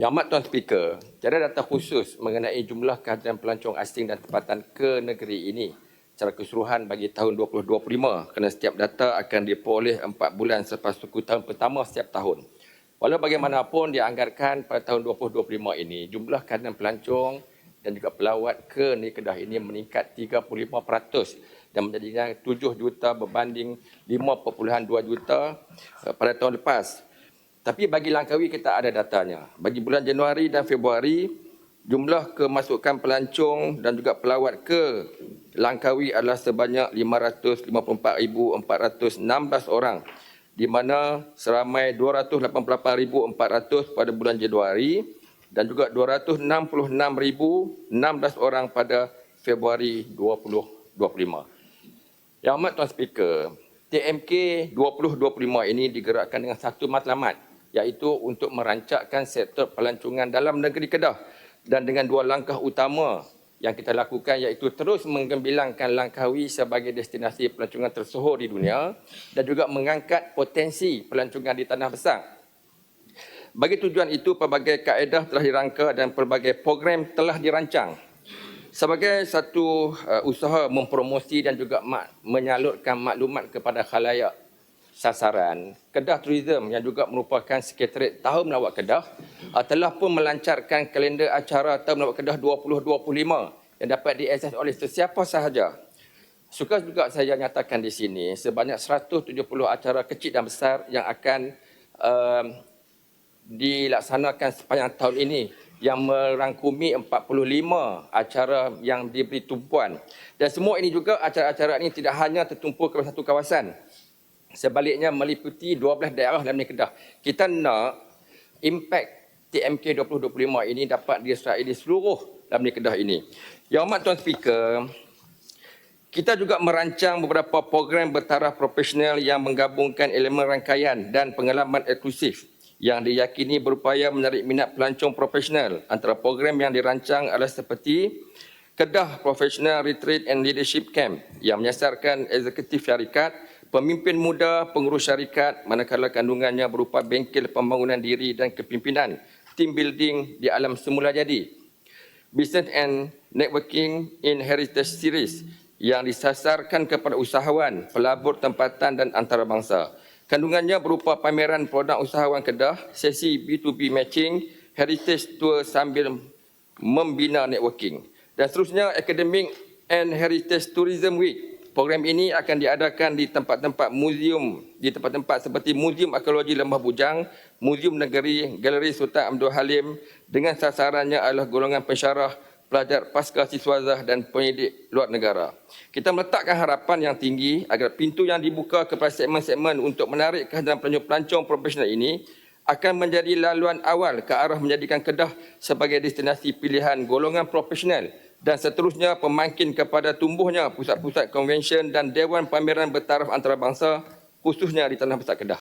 Yang amat Tuan Speaker, tiada data khusus mengenai jumlah kehadiran pelancong asing dan tempatan ke negeri ini secara keseluruhan bagi tahun 2025 kerana setiap data akan diperoleh 4 bulan selepas suku tahun pertama setiap tahun. Walau bagaimanapun dianggarkan pada tahun 2025 ini jumlah kehadiran pelancong dan juga pelawat ke negeri Kedah ini meningkat 35% dan menjadinya 7 juta berbanding 5.2 juta eh, pada tahun lepas. Tapi bagi Langkawi kita ada datanya. Bagi bulan Januari dan Februari, jumlah kemasukan pelancong dan juga pelawat ke Langkawi adalah sebanyak 554,416 orang di mana seramai 288,400 pada bulan Januari dan juga 266,016 orang pada Februari 2025. Yang amat Tuan Speaker, TMK 2025 ini digerakkan dengan satu matlamat iaitu untuk merancakkan sektor pelancongan dalam negeri Kedah dan dengan dua langkah utama yang kita lakukan iaitu terus menggembilangkan Langkawi sebagai destinasi pelancongan tersohor di dunia dan juga mengangkat potensi pelancongan di tanah besar. Bagi tujuan itu, pelbagai kaedah telah dirangka dan pelbagai program telah dirancang. Sebagai satu uh, usaha mempromosi dan juga mak- menyalurkan maklumat kepada khalayak sasaran, Kedah Tourism yang juga merupakan Sekretariat Tahun Melawat Kedah uh, telah pun melancarkan kalender acara Tahun Melawat Kedah 2025 yang dapat diakses oleh sesiapa sahaja. Suka juga saya nyatakan di sini sebanyak 170 acara kecil dan besar yang akan uh, dilaksanakan sepanjang tahun ini yang merangkumi 45 acara yang diberi tumpuan. Dan semua ini juga acara-acara ini tidak hanya tertumpu ke satu kawasan. Sebaliknya meliputi 12 daerah dalam negeri Kedah. Kita nak impact TMK 2025 ini dapat diserai di seluruh dalam negeri Kedah ini. Yang amat Tuan Speaker, kita juga merancang beberapa program bertaraf profesional yang menggabungkan elemen rangkaian dan pengalaman eksklusif yang diyakini berupaya menarik minat pelancong profesional. Antara program yang dirancang adalah seperti Kedah Professional Retreat and Leadership Camp yang menyasarkan eksekutif syarikat, pemimpin muda, pengurus syarikat manakala kandungannya berupa bengkel pembangunan diri dan kepimpinan, team building di alam semula jadi. Business and Networking in Heritage Series yang disasarkan kepada usahawan, pelabur tempatan dan antarabangsa. Kandungannya berupa pameran produk usahawan Kedah, sesi B2B matching, heritage tour sambil membina networking. Dan seterusnya Academic and Heritage Tourism Week. Program ini akan diadakan di tempat-tempat muzium, di tempat-tempat seperti Muzium Arkeologi Lembah Bujang, Muzium Negeri, Galeri Sultan Abdul Halim dengan sasarannya adalah golongan pensyarah pelajar pasca siswazah dan penyidik luar negara. Kita meletakkan harapan yang tinggi agar pintu yang dibuka kepada segmen-segmen untuk menarik kehadiran pelancong profesional ini akan menjadi laluan awal ke arah menjadikan Kedah sebagai destinasi pilihan golongan profesional dan seterusnya pemangkin kepada tumbuhnya pusat-pusat konvensyen dan dewan pameran bertaraf antarabangsa khususnya di Tanah Besar Kedah.